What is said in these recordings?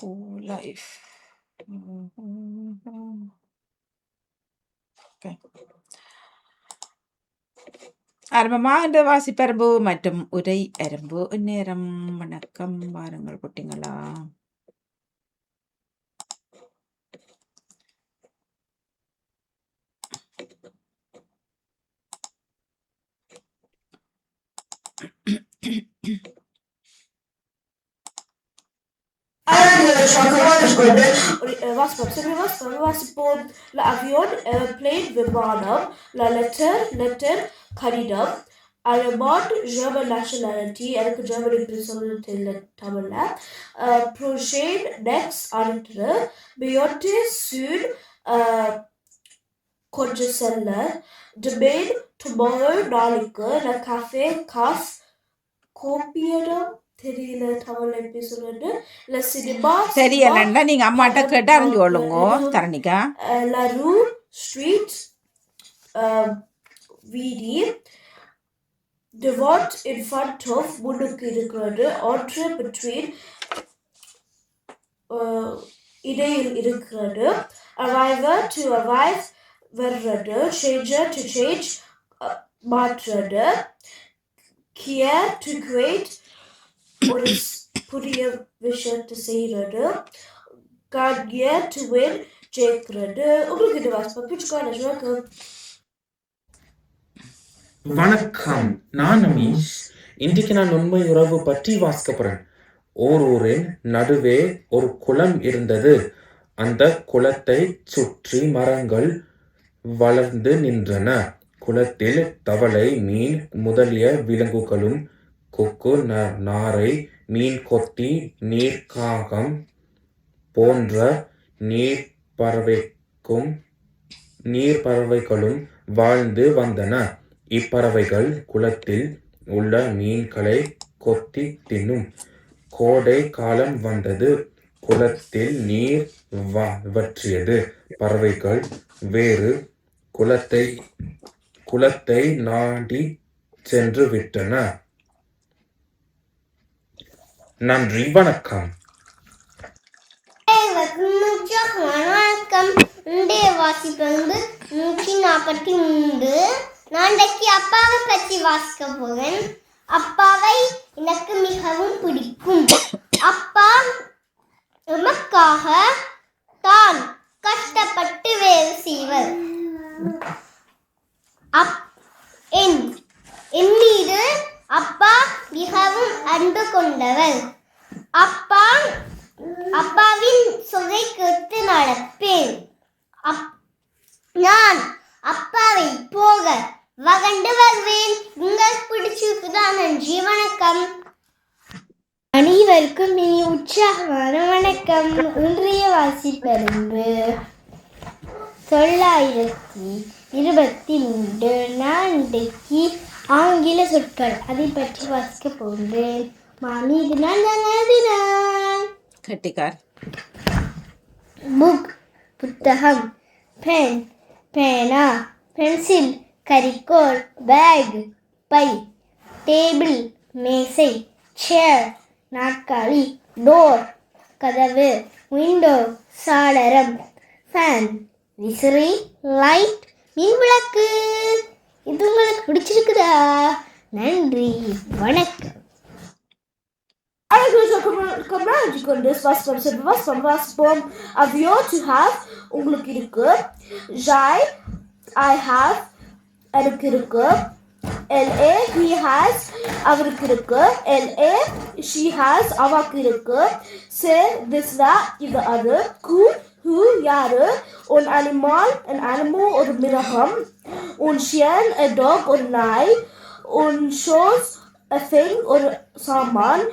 Whole life. Okay. ஆரம்பமாக வாசிப்பரம்பு மற்றும் உரை அரம்பு நேரம் வணக்கம் வாருங்கள் குட்டிங்களா Was was was phone avion airplane விமானம் la letter letter கடிதம் I am not German nationality எனக்கு ஜெர்மன் எப்படி சொல்ல தெரியல தமிழ்ல ப்ரொஷேன் நெக்ஸ்ட் அடுத்து பியோட்டே சூன் கொஞ்சம் செல்ல டொமேன் டுமாரோ நாளைக்கு la cafe காஸ் கோப்பியிடம் தெரியல தமிழ்ல எப்படி சொல்றது la சினிமா சரி என்னண்டா நீங்க அம்மாட்ட கேட்டு அறிஞ்சு கொள்ளுங்க தரணிக்கா Street um, வீதி The what in front of முன்னுக்கு இருக்கிறது entre between uh, இடையில் இருக்கிறது arriver to arrive வர்றது changer to change uh, மாற்றுறது care to create ஒரு புதிய விஷயத்தை செய்கிறது கட்யத்துவில் சேர்க்கிறது உங்களுக்கு இது வாசிப்பா வணக்கம். நான் அமீஷ். இன்றைக்கு நான் உண்மை உறவு பற்றி வாசிக்க போறேன். ஓர் ஊரின் நடுவே ஒரு குளம் இருந்தது. அந்த குளத்தை சுற்றி மரங்கள் வளர்ந்து நின்றன. குளத்தில் தவளை மீன் முதலிய விலங்குகளும் கொக்கு ந- நாரை மீன் கொத்தி நீர்க்காகம் போன்ற நீர் பறவைக்கும் நீர் பறவைகளும் வாழ்ந்து வந்தன. இப்பறவைகள் குளத்தில் உள்ள மீன்களை கொத்தி தின்னும். கோடை காலம் வந்தது. குளத்தில் நீர் வற்றியது. பறவைகள் வேறு குளத்தை குளத்தை நாடி சென்று விட்டன நன்றி வணக்கம். வணக்கம். இன்றைய வாசிப்பு வந்து நூற்றி நாற்பத்தி மூன்று. நாளைக்கு அப்பாவை பற்றி வாசிக்க போகிறேன் அப்பாவை எனக்கு மிகவும் பிடிக்கும். அப்பா நமக்காக தான் கஷ்டப்பட்டு வேலை செய்வர். அப் என் என் மீது அப்பா மிகவும் அன்பு கொண்டவர் அப்பா அப்பாவின் சுவை கேட்டு நடப்பேன். அப்- நான் அப்பாவை போக வகண்டு வருவேன். உங்களுக்கு பிடிச்சிருக்குதான் நன்றி வணக்கம். அனைவருக்கும் இனி உற்சாகமான வணக்கம். இன்றைய வாசிப்பெரும்பு தொள்ளாயிரத்தி இருபத்தி மூன்று நான் இன்றைக்கு ஆங்கில சொற்கள். அதை பற்றி வாசிக்க போகிறேன். தினம் கெட்டிக்கார். புக் புத்தகம் பென் பேனா பென்சில் கரிக்கோல் பேக் பை டேபிள் மேசை சேர் நாற்காலி டோர் கதவு விண்டோ சாளரம் ஃபேன் விசிறி லைட் மின் விளக்கு இது உங்களுக்கு பிடிச்சிருக்குதா? நன்றி வணக்கம். கொண்டு உங்களுக்கு இருக்கு. ஜாய் ஐ ஹாவ் எனக்கு இருக்கு. எல்ஏ ஹி ஹாஸ் அவருக்கு இருக்கு. எல்ஏ ஷி ஹாஸ் அவாக்கு இருக்கு. சே திஸ் that இது அது. கூ who யாரு un animal an animal ஒரு மிருகம் un chien a dog ஒரு நாய் un shows a thing ஒரு சாமான்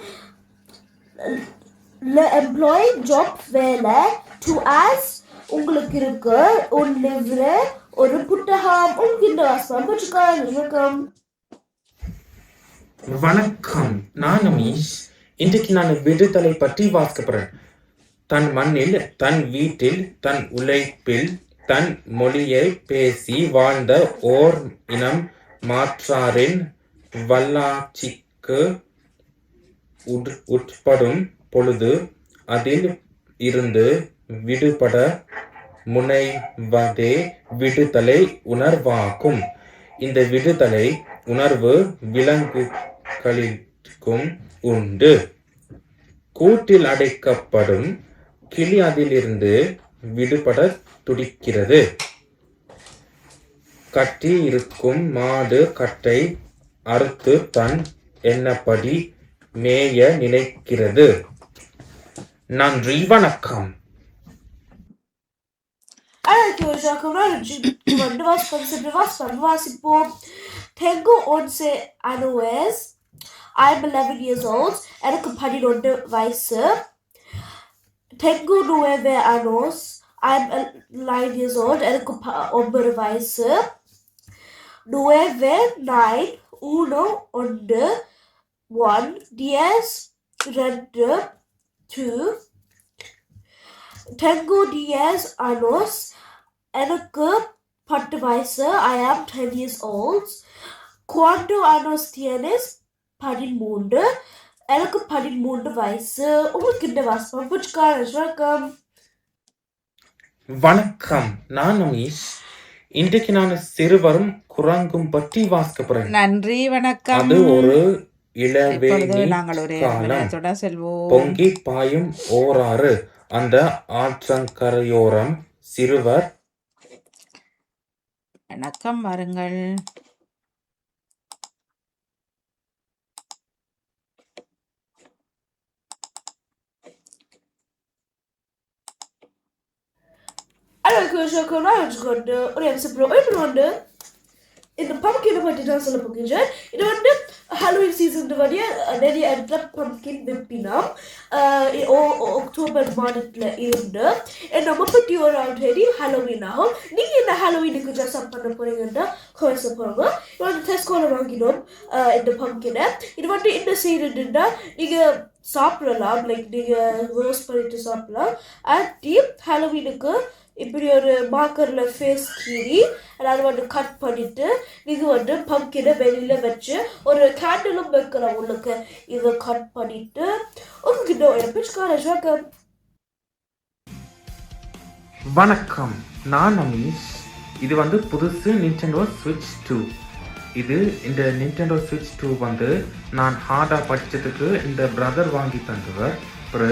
le employ job வேலை to as உங்களுக்கு இருக்கு un livre ஒரு புத்தகம் உங்ககிட்ட வாசம் வச்சுக்கோங்க வணக்கம். நான் அமீஷ் இன்றைக்கு நான் விடுதலை பற்றி வாசிக்க போறேன். தன் மண்ணில் தன் வீட்டில் தன் உழைப்பில் தன் மொழியை பேசி வாழ்ந்த ஓர் இனம் மாற்றாரின் வல்லாட்சிக்கு உட்- உட்படும் பொழுது அதில் இருந்து விடுபட முனைவதே விடுதலை உணர்வாகும். இந்த விடுதலை உணர்வு விலங்குகளிற்கும் உண்டு. கூட்டில் அடைக்கப்படும் கிளி அதிலிருந்து விடுபட துடிக்கிறது கட்டி இருக்கும் மாடு கட்டை அறுத்து தன் எண்ணப்படி மேய நினைக்கிறது நன்றி வணக்கம் Alla kurs jag kommer att göra det var sponsor det var sponsor var si på Tengo onse anoes I'm 11 years old and a companion on the vice Tengo nueve anos I'm 9 years old and a companion on the vice Nueve nine uno onde one diez ரெண்டு two Tengo diez anos எனக்கு பத்து வயசு I am ten years old Quanto anos tienes பதிமூன்று எனக்கு பதிமூன்று வயசு உங்களுக்கு இந்த வாசம் வணக்கம். வணக்கம். நான் அமீஷ் இன்றைக்கு நான் சிறுவரும் குரங்கும் பற்றி வாசிக்க போறேன். நன்றி வணக்கம். அது ஒரு செல்வோம். பொங்கி பாயும் ஓராறு. அந்த ஆற்றங்கரையோரம் சிறுவர். வணக்கம் வாருங்கள். Alla kurser kommer att göra och det är så bra under இந்த பம்கினை பற்றி தான் சொல்ல போகிறேன் இது வந்து ஹாலோவின் சீசன் வந்து நிறைய இடத்துல பம்கின் விற்பினோம் அக்டோபர் மாதத்தில் இருந்து என்ன முப்பத்தி ஒரு ஆல்ரெடி ஹலோவின் ஆகும் நீங்கள் இந்த ஹலோவினுக்கு ட்ரெஸ் அப் பண்ண போறீங்கன்னா கோர்ஸ் போகிறோங்க இது வந்து டெஸ்கோல வாங்கினோம் இந்த பம்கினை இது வந்து என்ன செய்யறதுன்னா நீங்கள் சாப்பிடலாம் லைக் நீங்கள் ரோஸ் பண்ணிட்டு சாப்பிடலாம் அண்ட் ஹலோவினுக்கு இப்படி ஒரு மார்க்கரில் ஃபேஸ் கீறி எல்லாரும் வந்து கட் பண்ணிட்டு நீங்கள் வந்து பம்கினை வெளியில் வச்சு ஒரு கேண்டிலும் வைக்கிற உங்களுக்கு இதை கட் பண்ணிட்டு உங்ககிட்ட ஒரு பிச்சுக்கார வணக்கம் வணக்கம். நான் அமீஷ். இது வந்து புதுசு நிண்டெண்டோ ஸ்விட்ச் டூ இது இந்த நிண்டெண்டோ ஸ்விட்ச் டூ வந்து நான் ஹார்டாக படித்ததுக்கு இந்த பிரதர் வாங்கி தந்தவர். ஒரு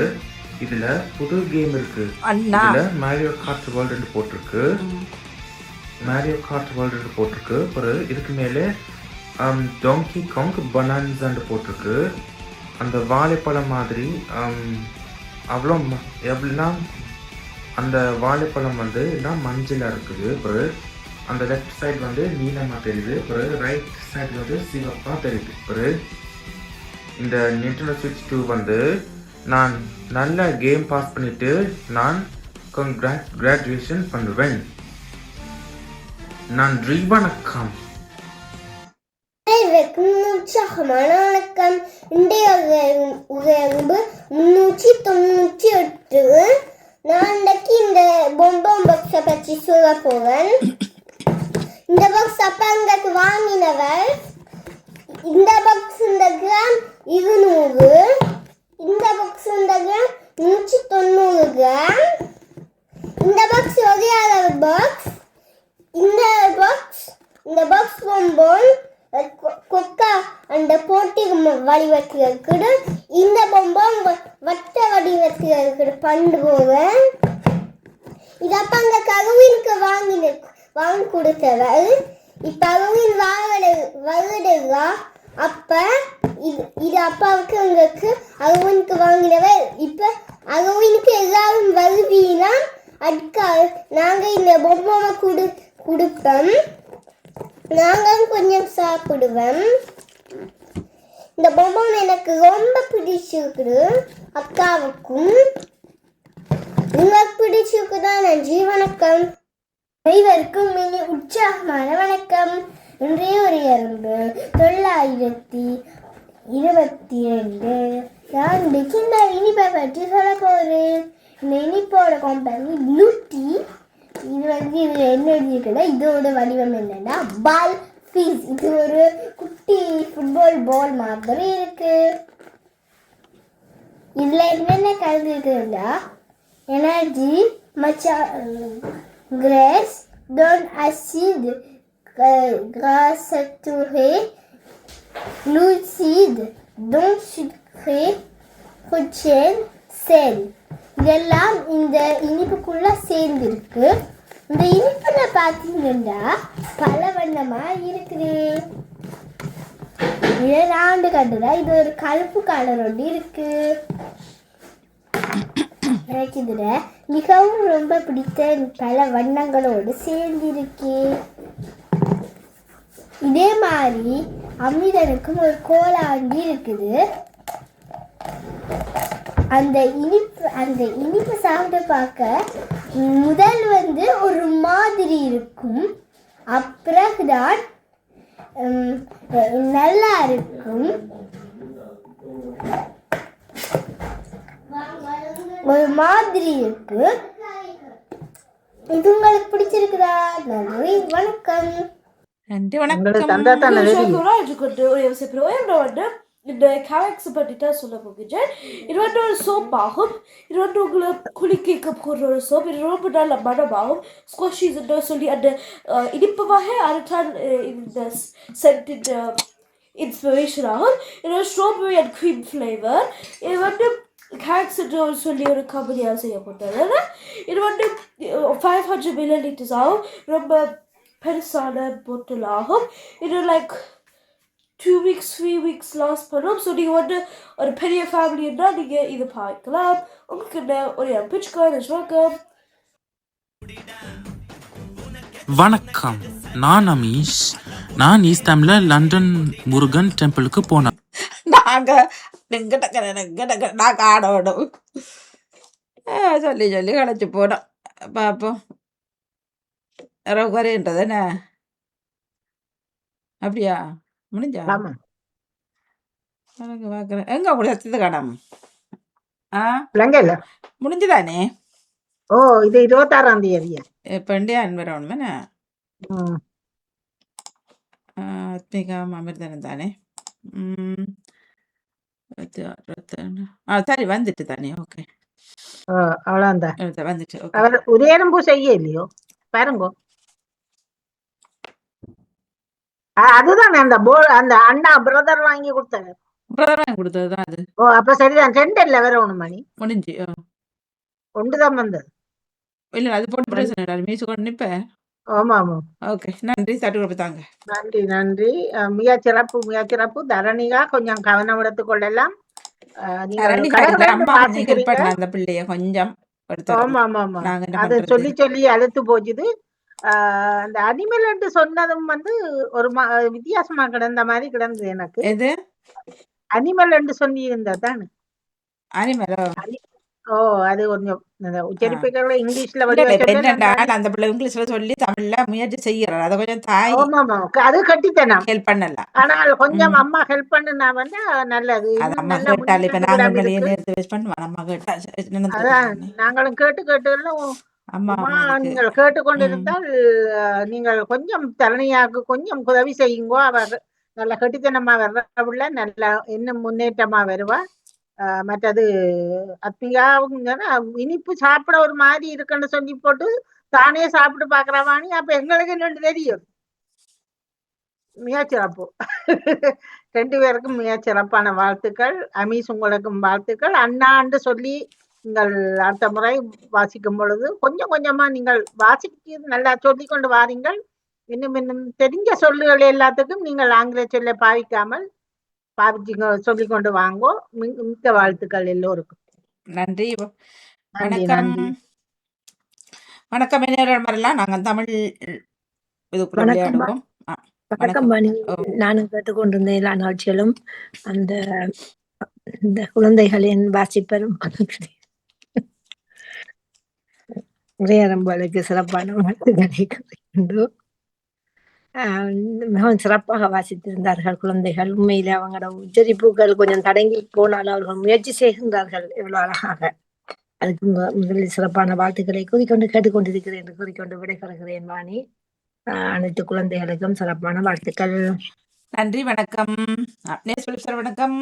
இதில் புது கேம் இருக்கு. இதில் மேரியோ கார்ட் வேர்ல்டு போட்டிருக்கு. மேரியோ கார்ட் வேர்ல்டு போட்டிருக்கு. அப்புறம் இதுக்கு மேலே டோங்கி காங் பனான்ஸான்னு போட்டிருக்கு. அந்த வாழைப்பழம் மாதிரி um, அவ்வளோ எப்படின்னா அந்த வாழைப்பழம் வந்து எல்லாம் மஞ்சளாக இருக்குது. அப்புறம் அந்த லெஃப்ட் சைடு வந்து நீளமாக தெரியுது. அப்புறம் ரைட் சைடு வந்து சிவப்பாக தெரியுது. அப்புறம் இந்த நிண்டோ ஸ்விட்ச் டூ வந்து நான் நல்ல கேம் பாஸ் பண்ணிட்டு நான் கிராஜுவேஷன் பண்ணுவேன். நன்றி வணக்கம். உற்சாகமான வணக்கம். இன்றைய உரை- முன்னூற்றி தொண்ணூற்றி எட்டு. நான் இன்றைக்கு இந்த பொம்பம் பாக்ஸை பற்றி சொல்ல போவேன் இந்த பாக்ஸ் அப்பா எங்களுக்கு வாங்கினவர். இந்த பாக்ஸ் இந்த கிராம் இருநூறு. இந்த பாக்ஸ் இந்த கிராம் நூற்றி தொண்ணூறு கிராம் இந்த பாக்ஸ் ஒரே அளவு பாக்ஸ் இந்த பாக்ஸ் இந்த பாக்ஸ் பொம்பம் கொ- கொக்கா அந்த போட்டி வடிவத்தில் இருக்குது இந்த பொம்பம் வ- வட்ட வடிவத்தில் இருக்குது பண்டு போவேன் இது அப்போ அங்க கருவினுக்கு வாங்கின வாங்கி கொடுத்தவர். இப்போ கருவின் வாங்க வருடுகா அப்ப இது இது அப்பாவுக்கு உங்களுக்கு அருவனுக்கு வாங்கினவர் இப்ப அருவனுக்கு எல்லாரும் வருவீனா அதுக்கு நாங்க இந்த பொம்மை கொடு கொடுப்போம். நாங்களும் கொஞ்சம் சாப்பிடுவோம். இந்த பொம்மை எனக்கு ரொம்ப பிடிச்சிருக்குது. அக்காவுக்கும் உங்களுக்கு பிடிச்சிருக்குதா? நன்றி வணக்கம் அனைவருக்கும் இனி உற்சாகமான வணக்கம். ஒன்றே ஒரு எறும்பு தொள்ளாயிரத்தி இருபத்தி ரெண்டு. நான் இந்த இனிப்பை பற்றி சொல்ல போகிறேன் இந்த இனிப்போட கம்பெனி லூட்டி இது வந்து இதில் என்ன எழுதியிருக்குன்னா இதோட வடிவம் என்னன்னா பால் ஃபீஸ் இது ஒரு குட்டி ஃபுட்பால் பால் மாதிரி இருக்கு. இதில் என்னென்ன கலந்துருக்குன்னா எனர்ஜி மச்சா கிரேஸ் டோன்ட் அசீவ் euh, gras saturé, glucides, donc sucré, protéines, sel. இதெல்லாம் இந்த இனிப்புக்குள்ள சேர்ந்துருக்கு இந்த இனிப்புல பார்த்தீங்கன்னா பல வண்ணமா இருக்குது. ஏழாண்டு ராண்டு இது ஒரு கருப்பு கலர் ஒன்று இருக்கு. எனக்கு இதுல மிகவும் ரொம்ப பிடித்த பல வண்ணங்களோடு சேர்ந்திருக்கு. இதே மாதிரி அமிதனுக்கும் ஒரு கோலாண்டி இருக்குது. அந்த இனிப்பு அந்த இனிப்பு சாப்பிட்டு பார்க்க முதல் வந்து ஒரு மாதிரி இருக்கும். அப்புறம்தான் நல்லா இருக்கும். ஒரு மாதிரி இருக்கு. இது உங்களுக்கு பிடிச்சிருக்குதா? நன்றி வணக்கம். En dag இந்த கேரக்ஸ் பற்றிட்டா சொல்ல போகிறேன் இது வந்து ஒரு சோப் ஆகும் இது வந்து உங்களை குளிக்க போடுற ஒரு சோப் இது ரொம்ப நல்ல மனமாகும். ஸ்கொஷிஸ் சொல்லி அந்த இனிப்பு வகை அதுதான் இந்த சென்ட் இந்த இன்ஸ்பிரேஷன் ஆகும். இது ஸ்ட்ராபெரி அண்ட் க்ரீம் ஃப்ளேவர் இது வந்து ஒரு சொல்லி ஒரு கம்பெனியாக செய்யப்பட்டது. இது வந்து ஃபைவ் ஹண்ட்ரட் மில்லி லிட்டர்ஸ் ஆகும். ரொம்ப பெருசான பொட்டில் ஆகும். இது like two weeks three weeks loss பண்ணும். ஸோ நீங்கள் வந்து ஒரு பெரிய ஃபேமிலின்னா நீங்கள் இது பார்க்கலாம். உங்களுக்கு என்ன? ஒரு பிடிச்சிக்கலாம் வணக்கம் வணக்கம். நான் அமீஷ். நான் ஈஸ்டாம்ல லண்டன் முருகன் டெம்பிளுக்கு போனேன் நாங்க கிட்ட கிட்ட நாங்க ஆடோடும் சொல்லி சொல்லி களைச்சு போனோம். பார்ப்போம் இரவு குறையன்றது என்ன அப்படியா? முடிஞ்சா? ஆமா. எனக்கு பார்க்குறேன். எங்க அப்படி சத்தது கடம் ஆ? இல்ல முடிஞ்சுதானே ஓ இது இருபத்தாறாம் தேதியா? பெண்டியா அன்பரவணும் என்ன ம். ஆத்மிகா அமிர்தனம் தானே? ம். இருபத்தி ஆறு, இருபத்தி ரெண்டு. ஆ சரி வந்துட்டு தானே. ஓகே. ஓ, அவ்வளவுதான். வந்துட்டு ஓகே. அவர் உதயனம்பு செய்ய இல்லையோ பாருங்க ஆ, அதுதானே அந்த போ அந்த அண்ணா பிரதர் வாங்கி கொடுத்தாரு பிரதர் வாங்கி கொடுத்தது தான் அது. ஓ அப்ப சரிதான் ரெண்டு இல்ல வேற ஒண்ணு மணி. முடிஞ்சு ஓ. ஒன்றுதான் வந்தது. இல்ல அது போட்டு பிரச்சனை இல்லை மீசு கொண்டு நிப்பேன் ஆமா ஆமா ஓகே நன்றி தட்டு கொடுத்தாங்க நன்றி நன்றி. மிக சிறப்பு மிக சிறப்பு தரணிகா கொஞ்சம் கவனம் எடுத்துக் கொள்ளலாம். அந்த பிள்ளைய கொஞ்சம் ஆமா ஆமா ஆமா அது சொல்லி சொல்லி அழுத்து போச்சுது. அந்த அனிமல் என்று சொன்னதும் வந்து ஒரு வித்தியாசமா கிடந்த மாதிரி கிடந்தது எனக்கு. எது? அனிமல் என்று சொல்லி இருந்தா தானே. அனிமலோ ஓ? அது கொஞ்சம் உச்சரிப்புகள் இங்கிலீஷ்ல அந்த பிள்ளை இங்கிலீஷ்ல சொல்லி தமிழ்ல முயற்சி செய்யறாரு அதை கொஞ்சம் தாய் அது கட்டித்தனம். ஹெல்ப் பண்ணலாம். ஆனால் கொஞ்சம். அம்மா ஹெல்ப் பண்ணுனா வந்து நல்லது. அம்மா கேட்டால் இப்ப. நாங்களும் கேட்டு கேட்டு எல்லாம் அம்மா நீங்கள் கேட்டுக்கொண்டிருந்தால் நீங்கள் கொஞ்சம் தரணியாக்கு கொஞ்சம் உதவி செய்யுங்கோ அவர் நல்ல கட்டித்தனமா வர்றவுள்ள நல்ல இன்னும் முன்னேற்றமா வருவா அஹ், மற்றது அத்தியாவும் இனிப்பு சாப்பிட ஒரு மாதிரி இருக்குன்னு சொல்லி போட்டு தானே சாப்பிட்டு பாக்குறவாணி அப்ப எங்களுக்கு ரெண்டு தெரியும்? மிக சிறப்பு ரெண்டு பேருக்கும் மிக சிறப்பான வாழ்த்துக்கள். அமீஸ் உங்களுக்கும் வாழ்த்துக்கள். அண்ணாண்டு சொல்லி நீங்கள் அடுத்த முறை வாசிக்கும் பொழுது கொஞ்சம் கொஞ்சமா நீங்கள் வாசிக்க நல்லா சொல்லிக் கொண்டு வாரீங்கள். இன்னும் இன்னும் தெரிஞ்ச சொல்லுகள் எல்லாத்துக்கும் நீங்கள் ஆங்கில சொல்ல பாவிக்காமல் பாவிச்சு சொல்லிக் கொண்டு வாங்கோ மிக்க வாழ்த்துக்கள் எல்லோருக்கும். நன்றி. வணக்கம். வணக்கம் இணையர்கள் வரலாம் நாங்க தமிழ் இதுக்குள்ள வணக்கம் விளையாடுவோம். ஓ, நானும் கேட்டுக்கொண்டிருந்த எல்லா நிகழ்ச்சிகளும் அந்த இந்த குழந்தைகளின் வாசிப்பரும் உரையாடம்பளுக்கு சிறப்பான வாழ்த்துக்களை கூறிக்கொண்டு ஆஹ் மிகவும் சிறப்பாக வாசித்திருந்தார்கள் குழந்தைகள் உண்மையிலே அவங்களோட உச்சரிப்புகள் கொஞ்சம் தடங்கி போனால் அவர்கள் முயற்சி செய்கின்றார்கள் எவ்வளவு அழகாக அதுக்கு முதலில் சிறப்பான வாழ்த்துக்களை கூறிக்கொண்டு கேட்டுக்கொண்டிருக்கிறேன் என்று கூறிக்கொண்டு விடைபெறுகிறேன் வாணி அனைத்து குழந்தைகளுக்கும் சிறப்பான வாழ்த்துக்கள் நன்றி வணக்கம் சார் வணக்கம்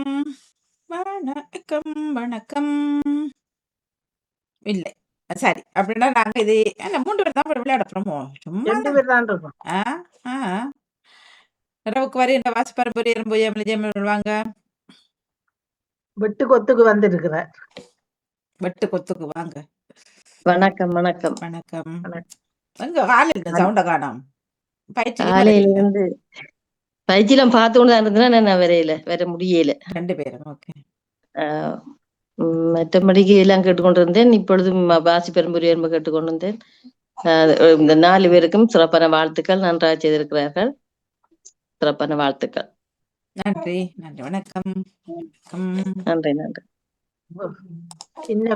வணக்கம் வணக்கம் இல்லை சரி. அப்படின்னா நாங்க இது என்ன மூன்று பேர் தான் விளையாட போறோமோ? சும்மா ரெண்டு தான். பேர் தான் இருக்கோம். ஆ ஆ. இரவுக்கு வரை இந்த வாசி பரம்பரை எறும்பு ஏமலி ஜெயமல் வாங்க வெட்டு கொத்துக்கு வந்திருக்கிறார். வெட்டு கொத்துக்கு வாங்க. வணக்கம் வணக்கம். வணக்கம். வணக்கம். எங்க காலையில் சவுண்ட காணோம்? பயிற்சி காலையில இருந்து பயிற்சியெல்லாம் பார்த்து கொண்டு தான் இருந்தேன் நான் வரையில வர முடியல. ரெண்டு பேரும் ஓகே ஆஹ் உம் மற்றபடிக்கு எல்லாம் கேட்டுக்கொண்டிருந்தேன் இப்பொழுதும் வாசி பெரும்புரி என்ப கேட்டுக்கொண்டிருந்தேன் இந்த நாலு பேருக்கும் சிறப்பான வாழ்த்துக்கள் நன்றாக செய்திருக்கிறார்கள் சிறப்பான வாழ்த்துக்கள் நன்றி நன்றி வணக்கம் வணக்கம் நன்றி நன்றி சின்ன